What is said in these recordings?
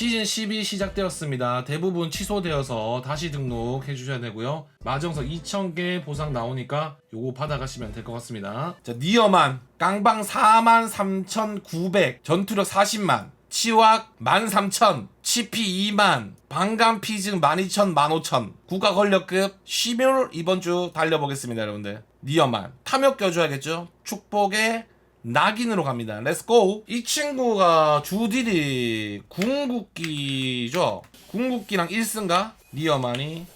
시즌 10이 시작되었습니다. 대부분 취소되어서 다시 등록해 주셔야 되고요. 마정석 2000개 보상 나오니까 요거 받아가시면 될 것 같습니다. 자, 니어만 깡방 43,900 전투력 40만 치왁 13,000 치피 2만 방감 피증 12,000 15,000 국가 권력급 쉬멸 이번 주 달려보겠습니다 여러분들 니어만 탐욕 껴줘야겠죠 축복의 낙인으로 갑니다 렛츠고 이 친구가 주딜이 궁극기죠 궁극기랑 1승가 니어만이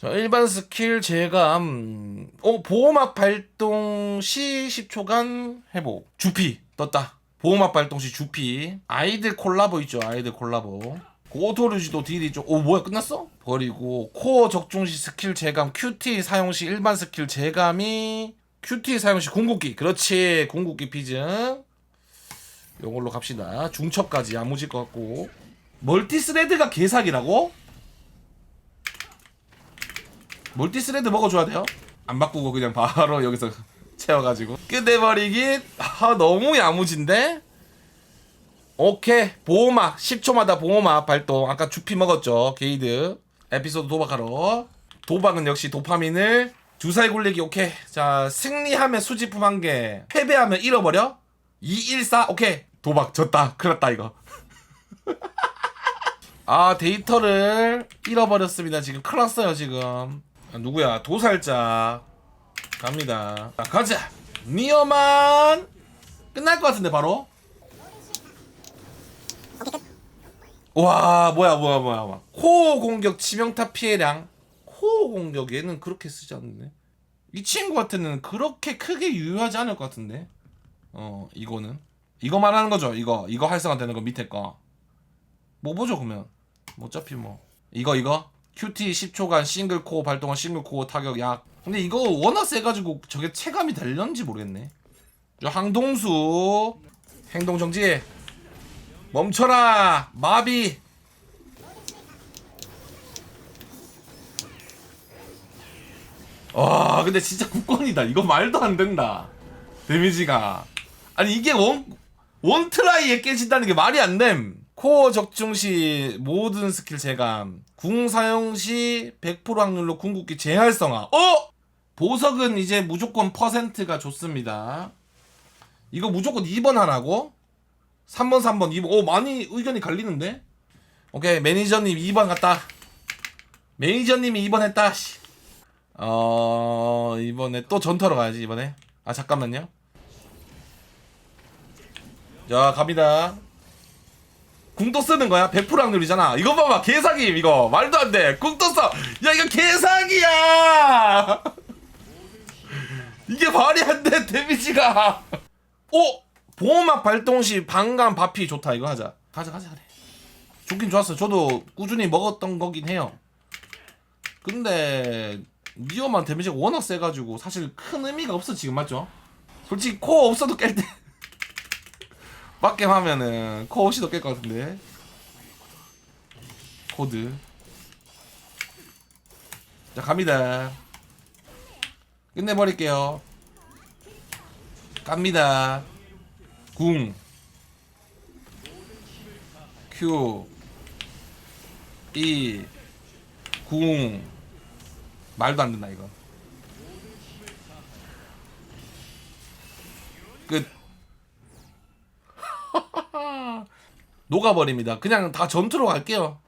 자, 일반 스킬 제감. 어, 보호막 발동 시 10초간 회복. 주피 떴다. 보호막 발동 시 주피. 아이들 콜라보 있죠. 아이들 콜라보. 고토르지도 딜이 좀, 오, 뭐야, 끝났어? 버리고, 코어 적중 시 스킬 제감, QT 사용 시 일반 스킬 제감이, QT 사용 시 궁극기. 그렇지. 궁극기 피증. 요걸로 갑시다. 중첩까지 야무질 것 같고. 멀티스레드가 개사기라고? 멀티스레드 먹어줘야 돼요? 안 바꾸고 그냥 바로 여기서 채워가지고 끝내버리기 아 너무 야무진데? 오케이. 보호막. 10초마다 보호막. 발동. 아까 주피 먹었죠. 게이드. 에피소드 도박하러. 도박은 역시 도파민을 주사위 굴리기. 오케이. 자 승리하면 수집품 한개. 패배하면 잃어버려. 214 오케이. 도박 졌다. 큰일났다 이거. 아 데이터를 잃어버렸습니다. 지금 큰일 났어요 지금. 아, 누구야? 도살자. 갑니다. 자 가자. 니어만 끝날 것 같은데 바로 와 뭐야 뭐야 뭐야 뭐야. 코어 공격 치명타 피해량. 코어 공격 얘는 그렇게 쓰지 않는데? 이 친구 같은 그렇게 크게 유효하지 않을 것 같은데? 어 이거는. 이거 말하는 거죠 이거. 이거 활성화 되는 거 밑에 거뭐 보죠 그러면. 뭐 어차피 뭐. 이거 이거? QT 10초간 싱글 코어 발동한 싱글 코어 타격 약. 근데 이거 워낙 세가지고 저게 체감이 될런지 모르겠네. 저 항동수. 행동 정지 멈춰라 마비. 와 근데 진짜 국권이다. 이거 말도 안 된다. 데미지가. 아니 이게 원 원 트라이에 깨진다는 게 말이 안됨. 코어 적중 시 모든 스킬 제감. 궁 사용 시 100% 확률로 궁극기 재활성화. 어? 보석은 이제 무조건 퍼센트가 좋습니다. 이거 무조건 2번 하라고? 3번 3번. 2번 오 많이 의견이 갈리는데? 오케이 매니저님 2번 갔다. 매니저님이 2번 했다 씨. 어 이번에 또 전투하러 가야지 이번에. 아 잠깐만요. 자 갑니다. 궁도 쓰는 거야? 100% 확률이잖아. 이거 봐봐 개사기 이거. 말도 안 돼. 궁도 써 야 이거 개사기야! 이게 말이 안 돼 데미지가. 오 보호막 발동 시 방감 바피 좋다 이거 하자. 가자 가자 그래 좋긴 좋았어. 저도 꾸준히 먹었던 거긴 해요. 근데 니어만 데미지가 워낙 세가지고 사실 큰 의미가 없어 지금 맞죠? 솔직히 코어 없어도 깰 때. 빡겜 하면은 코어 없이도 깰 것 같은데. 코드. 자 갑니다. 끝내버릴게요. 갑니다 궁. Q. E. 궁. 말도 안 된다 이거. 끝. 녹아버립니다. 그냥 다 전투로 갈게요.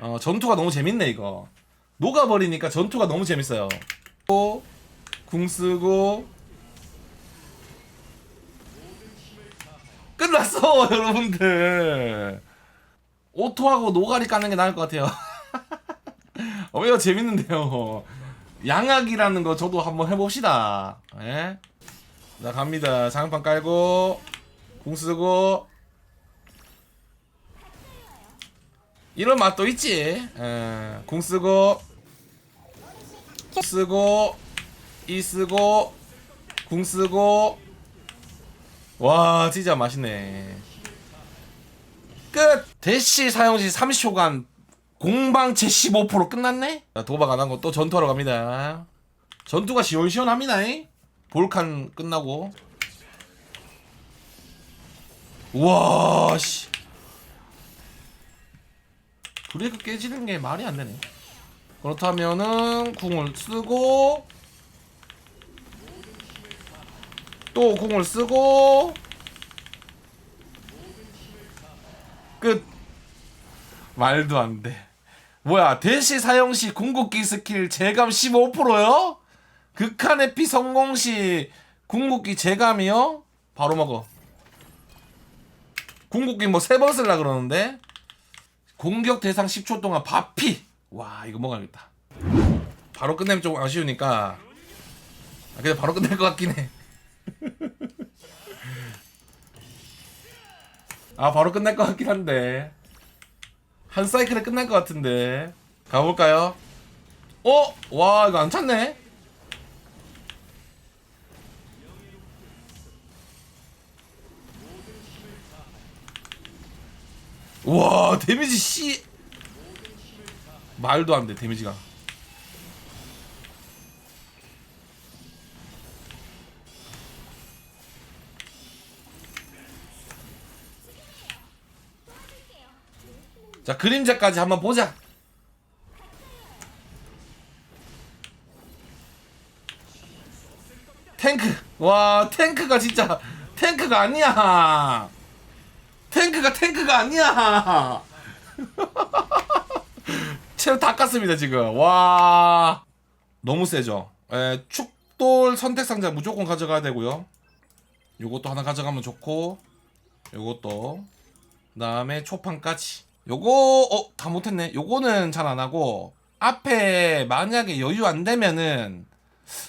어 전투가 너무 재밌네 이거. 녹아버리니까 전투가 너무 재밌어요. 또, 궁 쓰고 끝났어 여러분들 오토하고 노가리 까는 게 나을 것 같아요 어, 이거 재밌는데요. 양악이라는 거 저도 한번 해봅시다. 예? 자, 갑니다. 장판 깔고, 궁 쓰고. 이런 맛도 있지. 예, 궁 쓰고, 쓰고, 이 쓰고, 궁 쓰고. 와, 진짜 맛있네. 끝! 대시 사용 시 30초간 공방채 15% 끝났네? 자, 도박 안 한 거 또 전투하러 갑니다. 전투가 시원시원합니다. 잉? 볼칸 끝나고. 우와 씨 브레이크 깨지는 게 말이 안 되네 그렇다면은 궁을 쓰고 또 궁을 쓰고 끝. 말도 안 돼. 뭐야 대시 사용 시 궁극기 스킬 재감 15%요? 극한의 피 성공 시 궁극기 재감이요? 바로 먹어. 궁극기 뭐 세 번 쓸라 그러는데? 공격 대상 10초 동안 바피. 와 이거 먹어야겠다. 바로 끝내면 좀 아쉬우니까. 아, 근데 바로 끝낼 것 같긴 해 아 바로 끝날 것 같긴 한데. 한 사이클에 끝날 것 같은데. 가볼까요? 어? 와 이거 안 찼네. 와 데미지 씨. 말도 안 돼 데미지가 자 그림자까지 한번 보자. 탱크. 와 탱크가 진짜 탱크가 아니야. 탱크가 탱크가 아니야. 체력 다 깠습니다 지금. 와 너무 세죠? 에, 축돌 선택 상자 무조건 가져가야 되고요. 요것도 하나 가져가면 좋고 요것도. 그 다음에 초판까지 요거 어 다 못했네. 요거는 잘 안 하고 앞에 만약에 여유 안 되면은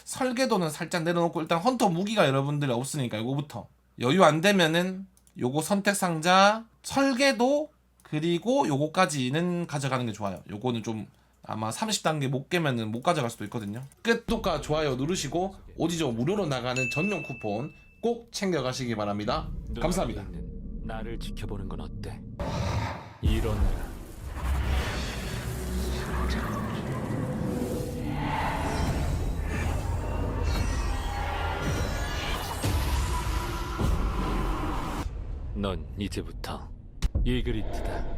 설계도는 살짝 내려놓고 일단 헌터 무기가 여러분들이 없으니까 요거부터. 여유 안 되면은 요거 선택 상자 설계도 그리고 요거까지는 가져가는 게 좋아요. 요거는 좀 아마 30단계 못 깨면은 못 가져갈 수도 있거든요. 끝독과 좋아요 누르시고 오디죠 무료로 나가는 전용 쿠폰 꼭 챙겨가시기 바랍니다. 감사합니다. 나를 지켜보는 건 어때? 일어나라. 넌 이제부터 이그리트다.